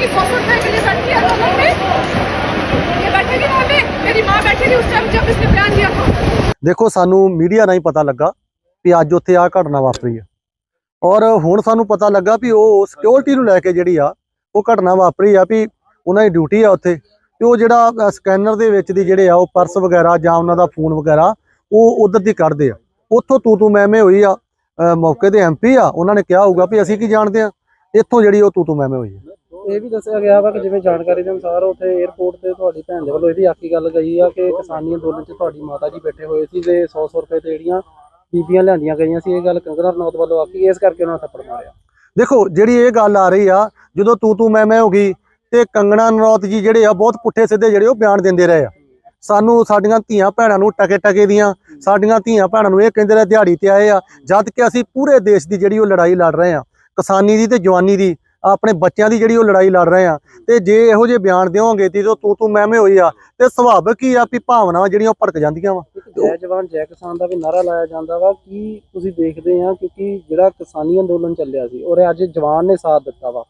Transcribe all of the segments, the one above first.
लड़की सौ सौ रुपए के लिए बैठी है रोड पे ये बैठेगी वहाँ पे मेरी माँ बैठेगी उस टाइम जब इसने बयान दिया था ਦੇਖੋ ਸਾਨੂੰ ਮੀਡੀਆ ਰਾਹੀਂ ਪਤਾ ਲੱਗਾ ਵੀ ਅੱਜ ਉੱਥੇ ਆ ਘਟਨਾ ਵਾਪਰੀ ਆ ਔਰ ਹੁਣ ਸਾਨੂੰ ਪਤਾ ਲੱਗਾ ਵੀ ਉਹ ਸਿਕਿਉਰਿਟੀ ਨੂੰ ਲੈ ਕੇ ਜਿਹੜੀ ਆ ਉਹ ਘਟਨਾ ਵਾਪਰੀ ਆ ਵੀ ਉਹਨਾਂ ਦੀ ਡਿਊਟੀ ਆ ਉੱਥੇ ਤੇ ਉਹ ਜਿਹੜਾ ਸਕੈਨਰ ਦੇ ਵਿੱਚ ਦੀ ਜਿਹੜੇ ਆ ਉਹ ਪਰਸ ਵਗੈਰਾ ਜਾਂ ਉਹਨਾਂ ਦਾ ਫੋਨ ਵਗੈਰਾ ਉਹ ਉਧਰ ਦੀ ਕੱਢਦੇ ਆ ਉੱਥੋਂ ਤੂੰ ਤੂੰ ਮੈਂ ਮੈਂ ਹੋਈ ਆ ਅ, ਮੌਕੇ ਦੇ ਐਮਪੀ ਆ ਉਹਨਾਂ ਨੇ ਕਿਹਾ ਹੋਊਗਾ ਵੀ ਅਸੀਂ ਕੀ ਜਾਣਦੇ ਆ ਇੱਥੋਂ ਜਿਹੜੀ ਉਹ ਤੂੰ ਤੂੰ ਮੈਂ ਮੈਂ ਹੋਈ ਆ ਇਹ ਵੀ ਦੱਸਿਆ ਗਿਆ ਵਾ ਕਿ ਜਿਵੇਂ ਜਾਣਕਾਰੀ ਦੇ ਅਨੁਸਾਰ ਉੱਥੇ 에어ਪੋਰਟ ਤੇ ਤੁਹਾਡੀ ਭੈਣ ਦੇ ਵੱਲੋਂ ਇਹਦੀ ਆਖੀ ਗੱਲ ਗਈ ਆ ਕਿ ਕਿਸਾਨੀ ਅੰਦੋਲਨ 'ਚ ਤੁਹਾਡੀ ਮਾਤਾ ਜੀ ਬੈਠੇ ਹੋਏ ਸੀ ਤੇ 100-100 ਰੁਪਏ ਤੇ ਜਿਹੜੀਆਂ ਬੀਬੀਆਂ ਲਿਆਂਦੀਆਂ ਗਈਆਂ ਸੀ, ਇਹ ਗੱਲ ਕੰਗਨਾ ਰਣੌਤ ਵੱਲੋਂ ਆਖੀ ਇਸ ਕਰਕੇ ਉਹਨਾਂ ਥੱਪੜ ਮਾਰਿਆ। ਦੇਖੋ, ਜਿਹੜੀ ਇਹ ਗੱਲ ਆ ਰਹੀ ਆ, ਜਦੋਂ ਤੂੰ ਤੂੰ ਮੈਂ ਮੈਂ ਹੋ ਗਈ, ਤੇ ਕੰਗਣਾ ਨਰੌਤ ਜੀ ਜਿਹੜੇ ਆ, ਬਹੁਤ ਪੁੱਠੇ ਸਿੱਧੇ ਜਿਹੜੇ ਉਹ ਬਿਆਨ ਦਿੰਦੇ ਰਹੇ ਆ। ਸਾਨੂੰ ਸਾਡੀਆਂ ਧੀਆਂ ਭੈਣਾਂ ਨੂੰ ਟਕੇ ਟਕੇ ਦੀਆਂ, ਸਾਡੀਆਂ ਧੀਆਂ ਭੈਣਾਂ ਨੂੰ ਇਹ ਕਹਿੰਦੇ ਰਹੇ, ਦਿਹਾੜੀ ਤੇ ਆਏ ਆ, ਜਦ ਕਿ ਅਸੀਂ ਪੂਰੇ ਦੇਸ਼ ਦੀ ਜਿਹੜੀ ਉਹ ਲੜਾਈ ਲੜ ਰਹੇ ਆ, ਕਿਸਾਨੀ ਦੀ ਤੇ ਜਵਾਨੀ ਦੀ ਆਪਣੇ ਬੱਚਿਆਂ ਦੀ ਜਿਹੜੀ ਉਹ ਲੜਾਈ ਲੜ ਰਹੇ ਆ। ਤੇ ਜੇ ਇਹੋ ਜਿਹੇ ਬਿਆਨ ਦਿਓਗੇ ਤੇ ਜਦੋਂ ਤੂੰ ਤੂੰ ਮੈਂ ਮੈਂ ਹੋਈ ਆ ਤੇ ਸੁਭਾਵਿਕ ਹੀ ਆ ਵੀ ਭਾਵਨਾਵਾਂ ਜਿਹੜੀਆਂ ਉਹ ਭੜਕ ਜਾਂਦੀਆਂ ਵਾ? ਜੈ ਜਵਾਨ ਜੈ ਕਿਸਾਨ ਦਾ ਵੀ ਨਾਰਾ ਲਾਇਆ ਜਾਂਦਾ ਵਾ ਕੀ ਤੁਸੀਂ ਦੇਖਦੇ ਆ ਕਿਉਂਕਿ ਜਿਹੜਾ ਕਿਸਾਨੀ ਅੰਦੋਲਨ ਚੱਲਿਆ ਸੀ ਔਰ ਅੱਜ ਜਵਾਨ ਨੇ ਸਾਥ ਦਿੱਤਾ ਵਾ।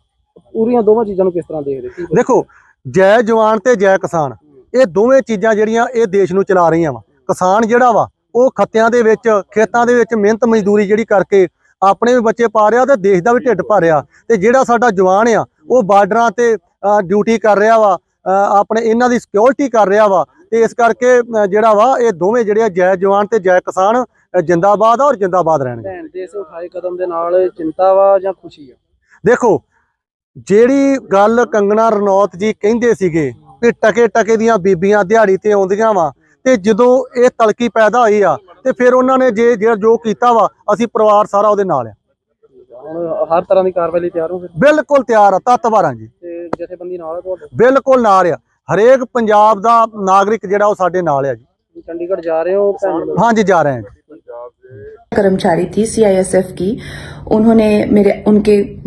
ਪੂਰੀਆਂ ਦੋਵਾਂ ਚੀਜ਼ਾਂ ਨੂੰ ਕਿਸ ਤਰ੍ਹਾਂ ਦੇਖਦੇ? ਦੇਖੋ ਜੈ ਜਵਾਨ ਤੇ ਜੈ ਕਿਸਾਨ ਇਹ ਦੋਵੇਂ ਚੀਜ਼ਾਂ ਜਿਹੜੀਆਂ ਇਹ ਦੇਸ਼ ਨੂੰ ਚਲਾ ਰਹੀਆਂ ਵਾ। ਕਿਸਾਨ ਜਿਹੜਾ ਵਾ ਉਹ ਖੱਤਿਆਂ ਦੇ ਵਿੱਚ ਖੇਤਾਂ ਦੇ ਵਿੱਚ ਮਿਹਨਤ ਮਜ਼ਦੂਰੀ ਜਿਹੜੀ ਕਰਕੇ ਆਪਣੇ ਵੀ ਬੱਚੇ ਪਾ ਰਿਹਾ ਤੇ ਦੇਸ਼ ਦਾ ਵੀ ਢਿੱਡ ਭਰ ਰਿਹਾ। ਤੇ ਜਿਹੜਾ ਸਾਡਾ ਜਵਾਨ ਆ ਉਹ ਬਾਰਡਰਾਂ ਤੇ ਡਿਊਟੀ ਕਰ ਰਿਹਾ ਵਾ ਆਪਣੇ ਇਹਨਾਂ ਦੀ ਸਿਕਿਉਰਿਟੀ ਕਰ ਰਿਹਾ ਵਾ। ਤੇ ਇਸ ਕਰਕੇ ਜਿਹੜਾ ਵਾ ਇਹ ਦੋਵੇਂ ਜਿਹੜੇ ਆ ਜੈ ਜਵਾਨ ਤੇ ਜੈ ਕਿਸਾਨ ਜਿੰਦਾਬਾਦ ਔਰ ਜਿੰਦਾਬਾਦ ਰਹਿਣਗੇ। ਭੈਣ ਦੇ ਇਸ ਉਠਾਏ ਕਦਮ ਦੇ ਨਾਲ ਚਿੰਤਾ ਵਾ ਜਾਂ ਖੁਸ਼ੀ ਆ? ਦੇਖੋ ਜਿਹੜੀ ਗੱਲ ਕੰਗਣਾ ਰਣੌਤ ਜੀ ਕਹਿੰਦੇ ਸੀਗੇ ਵੀ ਟਕੇ ਟਕੇ ਦੀਆਂ ਬੀਬੀਆਂ ਦਿਹਾੜੀ ਤੇ ਆਉਂਦੀਆਂ ਵਾ ਤੇ ਜਦੋਂ ਇਹ ਤਲਕੀ ਪੈਦਾ ਹੋਈ ਆ ਤੇ ਫਿਰ ਉਹਨਾਂ ਨੇ ਜੇ ਜੇ ਜੋ ਕੀਤਾ ਵਾ ਅਸੀਂ ਪਰਿਵਾਰ ਸਾਰਾ ਉਹਦੇ ਨਾਲ ਆ ਹੁਣ ਹਰ ਤਰ੍ਹਾਂ ਦੀ ਕਾਰਵਾਈ ਲਈ ਤਿਆਰ ਹੋ ਫਿਰ ਬਿਲਕੁਲ ਤਿਆਰ ਆ ਤਤਵਾਰਾਂ ਜੀ ਤੇ ਜਥੇਬੰਦੀ ਨਾਲ ਆ ਤੁਹਾਡੇ ਬਿਲਕੁਲ ਨਾਲ ਆ ਹਰੇਕ ਪੰਜਾਬ ਦਾ ਨਾਗਰਿਕ ਜਿਹੜਾ ਉਹ ਸਾਡੇ ਨਾਲ ਆ ਜੀ ਤੁਸੀਂ ਚੰਡੀਗੜ੍ਹ ਜਾ ਰਹੇ ਹੋ ਭੈਣ ਨੂੰ ਹਾਂਜੀ ਜਾ ਰਹੇ ਹਾਂ ਜੀ कर्मचारी थी सीआईएसएफ की उन्होंने मेरे उनके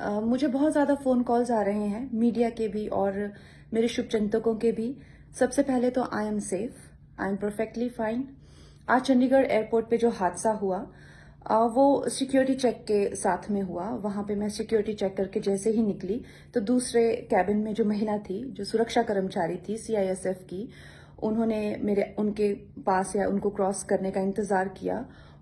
मुझे बहुत ज़्यादा फ़ोन कॉल्स आ रहे हैं मीडिया के भी और मेरे शुभचिंतकों के भी। सबसे पहले तो I am safe I am perfectly fine आज चंडीगढ़ एयरपोर्ट पे जो हादसा हुआ अ, वो सिक्योरिटी चेक के साथ में हुआ। वहाँ पे मैं सिक्योरिटी चेक करके जैसे ही निकली तो दूसरे कैबिन में जो महिला थी जो सुरक्षा कर्मचारी थी सीआईएसएफ की उन्होंने मेरे उनके पास या उनको क्रॉस करने का इंतज़ार किया